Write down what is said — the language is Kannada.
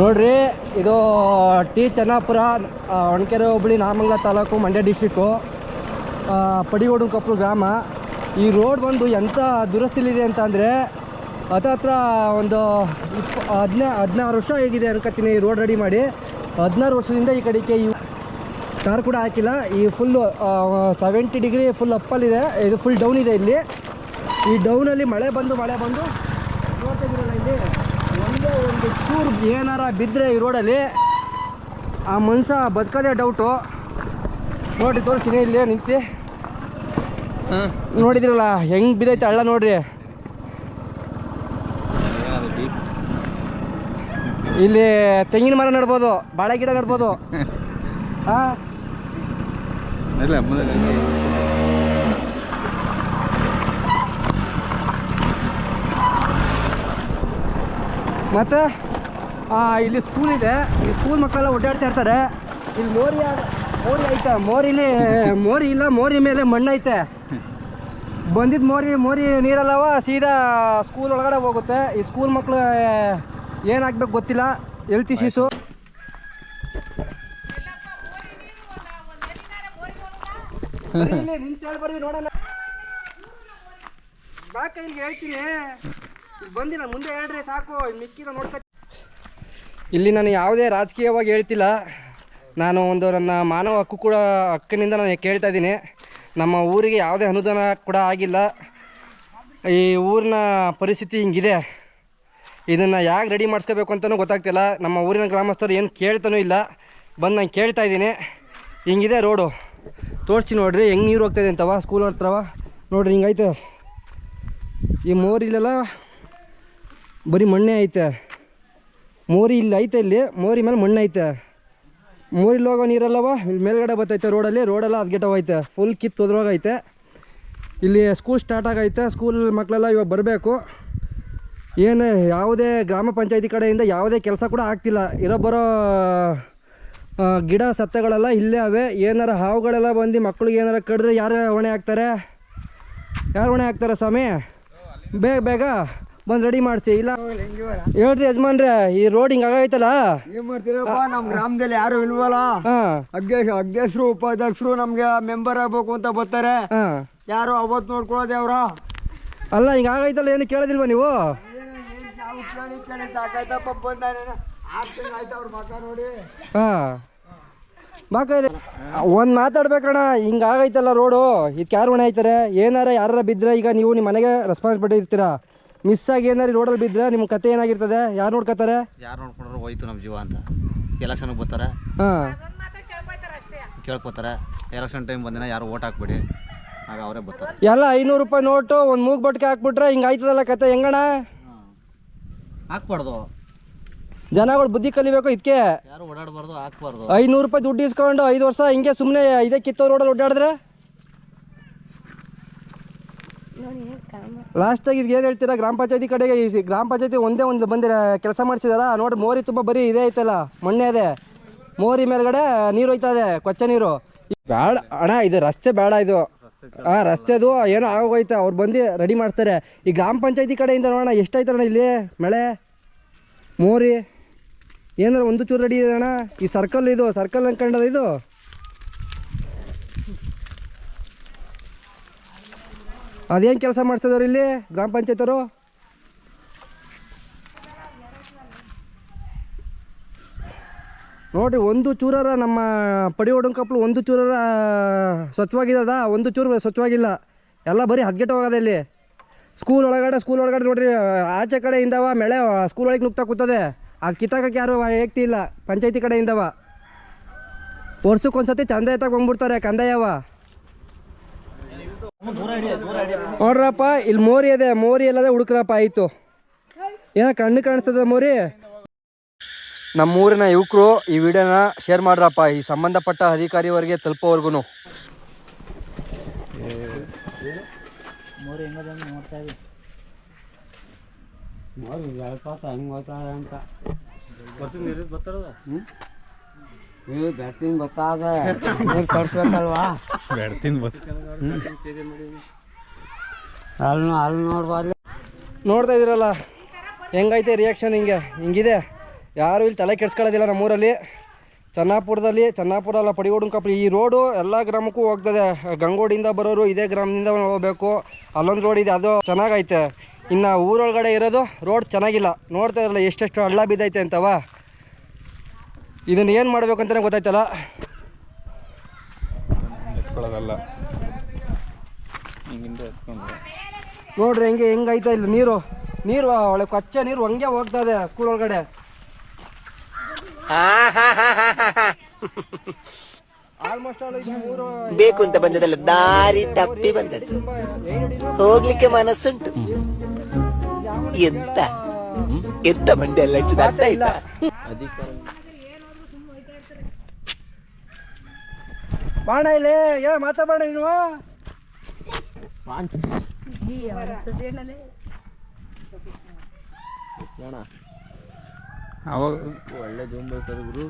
ನೋಡ್ರಿ, ಇದು ಟಿ ಚೆನ್ನಾಪುರ ಒಣಕೆರೆ ಹೋಬಳಿ ನಾಮಂಗಲ ತಾಲೂಕು ಮಂಡ್ಯ ಡಿಸ್ಟಿಕ್ಕು ಪಡಿಗೋಡು ಕಪ್ಪಲು ಗ್ರಾಮ. ಈ ರೋಡ್ ಬಂದು ಎಂಥ ದುರಸ್ತಿಲಿದೆ ಅಂತ ಅಂದರೆ ಹತ್ತತ್ರ ಒಂದು ಇಪ್ಪ, ಹದಿನಾ, ಹದಿನಾರು ವರ್ಷ ಹೇಗಿದೆ ಅನ್ಕೋತೀನಿ ಈ ರೋಡ್ ರೆಡಿ ಮಾಡಿ. ಹದಿನಾರು ವರ್ಷದಿಂದ ಈ ಕಡೆಗೆ ಈ ಕಾರ್ ಕೂಡ ಹಾಕಿಲ್ಲ. ಈ ಫುಲ್ಲು ಸೆವೆಂಟಿ ಡಿಗ್ರಿ ಫುಲ್ ಅಪ್ಪಲ್ಲಿದೆ ಇದು ಫುಲ್ ಡೌನ್ ಇದೆ ಇಲ್ಲಿ. ಈ ಡೌನಲ್ಲಿ ಮಳೆ ಬಂದು ಮಳೆ ಬಂದು, ನೋಡ್ತಾ ಇಲ್ಲಿ? ಒಂದೇ ಚೂರು ಏನಾರ ಬಿದ್ದರೆ ಈ ರೋಡಲ್ಲಿ. ಆ ಮನುಷ್ಯ ಬದುಕೋದೇ ಡೌಟು ನೋಡಿ ತೋರಿಸ್ತೀನಿ ಇಲ್ಲಿ ನಿಂತು. ನೋಡಿದಿರಲ್ಲ ಹೆಂಗೆ ಬಿದ್ದೈತೆ ಹಳ್ಳ ನೋಡ್ರಿ. ಇಲ್ಲಿ ತೆಂಗಿನ ಮರ ನಡ್ಬೋದು ಬಾಳೆ ಗಿಡ ನಡ್ಬೋದು. ಹಾಂ ಇಲ್ಲ ಮುಂದೆ ಮತ್ತು ಇಲ್ಲಿ ಸ್ಕೂಲ್ ಇದೆ. ಈ ಸ್ಕೂಲ್ ಮಕ್ಕಳೆಲ್ಲ ಓಡಾಡ್ತಾ ಇರ್ತಾರೆ. ಇಲ್ಲಿ ಮೋರಿ ಮೋರಿ ಐತೆ. ಮೋರಿಲಿ ಮೋರಿ ಇಲ್ಲ ಮೋರಿ ಮೇಲೆ ಮಣ್ಣು ಐತೆ ಬಂದಿದ್ದು ಮೋರಿ ಮೋರಿ ನೀರಲ್ಲವ ಸೀದಾ ಸ್ಕೂಲ್ ಒಳಗಡೆ ಹೋಗುತ್ತೆ. ಈ ಸ್ಕೂಲ್ ಮಕ್ಕಳು ಏನಾಗಬೇಕು ಗೊತ್ತಿಲ್ಲ. ಎಲ್ತ್ ಇಶ್ಯೂಸು ನೋಡಲ್ಲ. ಬಾಕ ಇಲ್ಲಿ ಹೇಳ್ತೀನಿ. ಇಲ್ಲಿ ನಾನು ಮುಂದೆ ಹೇಳ್ರಿ, ಸಾಕು. ನೋಡ್ಕೊ ಇಲ್ಲಿ ನಾನು ಯಾವುದೇ ರಾಜಕೀಯವಾಗಿ ಹೇಳ್ತಿಲ್ಲ. ನಾನು ಒಂದು ನನ್ನ ಮಾನವ ಹಕ್ಕು ಕೂಡ, ಹಕ್ಕಿನಿಂದ ನಾನು ಕೇಳ್ತಾ ಇದ್ದೀನಿ. ನಮ್ಮ ಊರಿಗೆ ಯಾವುದೇ ಅನುದಾನ ಕೂಡ ಆಗಿಲ್ಲ. ಈ ಊರಿನ ಪರಿಸ್ಥಿತಿ ಹಿಂಗಿದೆ. ಇದನ್ನು ಯಾಕೆ ರೆಡಿ ಮಾಡಿಸ್ಕೋಬೇಕು ಅಂತಲೂ ಗೊತ್ತಾಗ್ತಿಲ್ಲ. ನಮ್ಮ ಊರಿನ ಗ್ರಾಮಸ್ಥರು ಏನು ಕೇಳ್ತಾನೂ ಇಲ್ಲ. ಬಂದು ನಾನು ಕೇಳ್ತಾ ಇದ್ದೀನಿ. ಹಿಂಗಿದೆ ರೋಡು. ತೋರಿಸಿ ನೋಡ್ರಿ, ಹೆಂಗೆ ನೀರು ಹೋಗ್ತಾಯಿದೆ ಅಂತವ ಸ್ಕೂಲ್ ಹತ್ರವ? ನೋಡ್ರಿ ಹಿಂಗೈತೆ ಈ ಮೋರಿಲೆಲ್ಲ ಬರೀ ಮಣ್ಣೆ ಐತೆ. ಮೋರಿ ಇಲ್ಲಿ ಐತೆ ಇಲ್ಲಿ. ಮೋರಿ ಮೇಲೆ ಮಣ್ಣು ಐತೆ. ಮೋರಿಲಿ ಹೋಗೋ ನೀರಲ್ಲವ? ಇಲ್ಲಿ ಮೇಲ್ಗಡೆ ಬರ್ತೈತೆ ರೋಡಲ್ಲಿ. ರೋಡೆಲ್ಲ ಹದ್ಗೆಟ್ಟವೈತೆ ಫುಲ್ ಕಿತ್ತು ಹೋದ್ರೋಗೈತೆ. ಇಲ್ಲಿ ಸ್ಕೂಲ್ ಸ್ಟಾರ್ಟ್ ಆಗೈತೆ. ಸ್ಕೂಲ್ ಮಕ್ಕಳೆಲ್ಲ ಇವಾಗ ಬರಬೇಕು. ಏನು ಯಾವುದೇ ಗ್ರಾಮ ಪಂಚಾಯತಿ ಕಡೆಯಿಂದ ಯಾವುದೇ ಕೆಲಸ ಕೂಡ ಆಗ್ತಿಲ್ಲ. ಇರೋ ಬರೋ ಗಿಡ ಸತ್ತೆಗಳೆಲ್ಲ ಇಲ್ಲೇ ಅವೆ. ಏನಾರ ಹಾವುಗಳೆಲ್ಲ ಬಂದು ಮಕ್ಕಳಿಗೆ ಏನಾರ ಕಡಿದ್ರೆ ಯಾರು ಹೊಣೆ ಹಾಕ್ತಾರೆ? ಯಾರು ಹೊಣೆ ಹಾಕ್ತಾರೆ ಸ್ವಾಮಿ? ಬೇಗ ಬೇಗ? ಬಂದು ರೆಡಿ ಮಾಡಿಸಿ ಇಲ್ಲ. ಹೇಳ್ರಿ ಯಜಮಾನ್ರೆ ಈ ರೋಡ್ ಹಿಂಗೆ ಆಗೈತಲ್ಲ ಏನ್ ಮಾಡ್ತೀರಪ್ಪ ನಮ್ ಗ್ರಾಮದಲ್ಲಿ ಯಾರು ಇಲ್ವಲ್ಲ? ಅಧ್ಯಕ್ಷ ಅಧ್ಯಕ್ಷರು ಉಪಾಧ್ಯಕ್ಷರು ನಮ್ಗೆ ಮೆಂಬರ್ ಆಗ್ಬೇಕು ಅಂತ ಬರ್ತಾರೆ. ಯಾರು ಅವತ್ ನೋಡ್ಕೊಳ್ಳೋದೇ ಅವ್ರ? ಅಲ್ಲ ಹಿಂಗ ಆಗೈತಲ್ಲ ಏನು ಕೇಳೋದಿಲ್ವಾ ನೀವು? ಒಂದ್ ಸಾಕಾಯ್ತಪ್ಪ ಬಂದ ಅವ್ರ ಮಕ್ಕ ನೋಡಿ ಹಾಂ ಒಂದು ಮಾತಾಡ್ಬೇಕಣ್ಣ ಹಿಂಗೆ ಆಗೈತಲ್ಲ ರೋಡು ಇದಕ್ಕೆ ಯಾರು ಹೊಣೆ ಆಯ್ತಾರೆ? ಏನಾರ ಯಾರ ಬಿದ್ರೆ ಈಗ ನೀವು ನಿಮ್ಮ ಮನೆಗೆ ರೆಸ್ಪಾನ್ಸಿಬಿಲಿಟಿ ಇರ್ತೀರಾ? ಮಿಸ್ ಆಗಿ ಏನಾರು ರೋಡಲ್ಲಿ ಬಿದ್ದರೆ ನಿಮ್ಮ ಕತೆ ಏನಾಗಿರ್ತದೆ? ಯಾರು ನೋಡ್ಕೋತಾರೆ? ಯಾರು ನೋಡ್ಕೊಂಡ್ರೆ ಹೋಯ್ತು ನಮ್ಮ ಜೀವ ಅಂತ. ಎಲೆಕ್ಷನ್ಗೆ ಬರ್ತಾರೆ. ಹಾಂ. ಕೇಳ್ಕೊತಾರೆ. ಎಲೆಕ್ಷನ್ ಟೈಮ್ ಬಂದಿನ ಯಾರು ಓಟ್ ಹಾಕ್ಬೇಡಿ. ಆಗ ಅವರೇ ಬರ್ತಾರೆ. ಎಲ್ಲ ಐನೂರು ರೂಪಾಯಿ ನೋಟು ಒಂದು ಮೂಗ್ ಬಟ್ಕೆ ಹಾಕ್ಬಿಟ್ರೆ ಹಿಂಗೆ ಆಯ್ತದಲ್ಲ ಕತೆ ಹೆಂಗಣ ಹಾಕ್ಬಾರ್ದು. ಜನಗಳು ಬುದ್ಧಿ ಕಲಿಬೇಕು ಇದಕ್ಕೆ ಯಾರು ಓಡಾಡಬಾರ್ದು ಹಾಕ್ಬಾರ್ದು. ಐನೂರು ರೂಪಾಯಿ ದುಡ್ಡು ಇಸ್ಕೊಂಡು ಐದು ವರ್ಷ ಹಿಂಗೆ ಸುಮ್ಮನೆ ಇದೇ ಕಿತ್ತೋ ರೋಡಲ್ಲಿ ಓಡಾಡಿದ್ರೆ? ಲಾಸ್ಟಾಗಿ ಆಗಿ ಏನು ಹೇಳ್ತೀರಾ? ಗ್ರಾಮ ಪಂಚಾಯತಿ ಕಡೆಗೆ ಈ ಗ್ರಾಮ ಪಂಚಾಯತಿ ಒಂದೇ ಒಂದು ಬಂದಿರ ಕೆಲಸ ಮಾಡಿಸಿದಾರ? ನೋಡಿ ಮೋರಿ ತುಂಬ ಬರೀ ಇದೇ ಐತಲ್ಲ ಮಣ್ಣೆ ಇದೆ ಮೋರಿ ಮೇಲ್ಗಡೆ ನೀರು ಹೋಯ್ತಾ ಇದೆ ಕೊಚ್ಚೆ ನೀರು. ಬೇಡ ಅಣ್ಣ ಇದು ರಸ್ತೆ ಬೇಡ ಇದು. ಹಾಂ ರಸ್ತೆದು ಏನೋ ಆಗೋಯ್ತಾ ಅವ್ರು ಬಂದು ರೆಡಿ ಮಾಡ್ತಾರೆ. ಈ ಗ್ರಾಮ ಪಂಚಾಯತಿ ಕಡೆಯಿಂದ ನೋಡೋಣ ಎಷ್ಟಾಯ್ತಣ್ಣ ಇಲ್ಲಿ ಮಳೆ? ಮೋರಿ? ಏನಾರ ಒಂದು ಚೂರು ರೆಡಿ ಇದೆ ಅಣ್ಣ? ಈ ಸರ್ಕಲ್ ಇದು ಸರ್ಕಲ್ ಅನ್ಕೊಂಡದ ಇದು? ಅದೇನು ಕೆಲಸ ಮಾಡ್ಸಿದವ್ರು ಇಲ್ಲಿ, ಗ್ರಾಮ ಪಂಚಾಯತರು? ನೋಡ್ರಿ, ಒಂದು ಚೂರರ ನಮ್ಮ ಪಡಿ ಕಪ್ಪಲು ಒಂದು ಚೂರರ ಸ್ವಚ್ಛವಾಗಿದ್ದದ ಒಂದು ಚೂರು ಸ್ವಚ್ಛವಾಗಿಲ್ಲ. ಎಲ್ಲ ಬರೀ ಹದ್ಗೆಟ್ಟು ಹೋಗೋದೆ ಇಲ್ಲಿ. ಸ್ಕೂಲ್ ಒಳಗಡೆ ಸ್ಕೂಲ್ ಒಳಗಡೆ ನೋಡ್ರಿ, ಆಚೆ ಕಡೆಯಿಂದವ ಮಳೆ ಸ್ಕೂಲ್ ಒಳಗೆ ನುಗ್ತಾ ಕೂತದೆ. ಅದು ಕಿತ್ತಾಕಕ್ಕೆ ಯಾರು ಹೇಗ್ತಿ ಇಲ್ಲ, ಪಂಚಾಯತಿ ಕಡೆಯಿಂದವ. ವರ್ಷಕ್ಕೊಂದ್ಸತಿ ಚಂದ ಎತ್ತಾಗ ಬಂದ್ಬಿಡ್ತಾರೆ, ಕಂದಾಯವ. ನೋಡ್ರಪ್ಪ ಇಲ್ಲಿ ಮೋರಿ ಇದೆ ಮೋರಿ ಎಲ್ಲದೆ ಹುಡುಕ್ರಪ್ಪ ಆಯಿತು. ಏನ ಕಣ್ಣು ಕಾಣಿಸ್ತದ ಮೋರಿ? ನಮ್ಮೂರಿನ ಯುವಕರು ಈ ವಿಡಿಯೋನ ಶೇರ್ ಮಾಡ್ರಪ್ಪ ಈ ಸಂಬಂಧಪಟ್ಟ ಅಧಿಕಾರಿವರೆಗೆ ತಲುಪೋವರೆಗೂ ಬ್ಯಾಟಿಂಗ್ ತಿನ್ಬೋದು ಅಲ್ಲಿ ಅಲ್ಲಿ ನೋಡ್ತಾ ಇದ್ದೀರಲ್ಲ ಹೆಂಗೈತೆ ರಿಯಾಕ್ಷನ್ ಹಿಂಗೆ? ಹಿಂಗಿದೆ? ಯಾರು ಇಲ್ಲಿ ತಲೆ ಕೆಡ್ಸ್ಕೊಳ್ಳೋದಿಲ್ಲ ನಮ್ಮೂರಲ್ಲಿ. ಚೆನ್ನಾಪುರದಲ್ಲಿ ಚೆನ್ನಾಪುರ ಅಲ್ಲ ಪಡಿಗೋಡುಂಕಪ್ಪ ಈ ರೋಡು ಎಲ್ಲ ಗ್ರಾಮಕ್ಕೂ ಹೋಗ್ತದೆ. ಗಂಗೋಡಿಯಿಂದ ಬರೋರು ಇದೇ ಗ್ರಾಮದಿಂದ ಹೋಗ್ಬೇಕು. ಅಲ್ಲೊಂದು ರೋಡ್ ಇದೆ ಅದು ಚೆನ್ನಾಗೈತೆ. ಇನ್ನು ಊರೊಳಗಡೆ ಇರೋದು ರೋಡ್ ಚೆನ್ನಾಗಿಲ್ಲ. ನೋಡ್ತಾ ಇರಲ್ಲ ಎಷ್ಟೆಷ್ಟು ಹಳ್ಳ ಬಿದ್ದೈತೆ ಅಂತವ. ಇದನ್ನ ಏನು ಮಾಡಬೇಕು ಅಂತಲೇ ಗೊತ್ತಾಯ್ತಲ್ಲ? ಎತ್ಕೊಳ್ಳೋದಲ್ಲ ಹಿಂಗಿಂದ ಎತ್ಕೊಂಡು. ನೋಡ್ರಿ ಹೆಂಗೆ ಹೆಂಗೈತಾ ಇಲ್ಲ ನೀರು. ನೀರು ಒಳ್ಳೆ ಕೊಚ್ಚೆ ನೀರು ಹಂಗೆ ಹೋಗ್ತಾ ಇದೆ ಸ್ಕೂಲ್ ಒಳಗಡೆ. ಬೇಕು ಅಂತ ಬಂದದಲ್ಲ ದಾರಿ ತಪ್ಪಿ ಬಂದದ್ದು. ಹೋಗ್ಲಿಕ್ಕೆ ಮನಸ್ಸುಂಟು. ಎಂತ? ಎಂತ ಮಂಡ್ಯ ಇಲ್ಲ. ಆಯ್ತಾ ಬಾಣ ಇಲ್ಲಿ ಏ ಮಾತಾಡ ನೀನು. ಅವಾಗ ಒಳ್ಳೆ ಜೂಮ್ ಗುರು.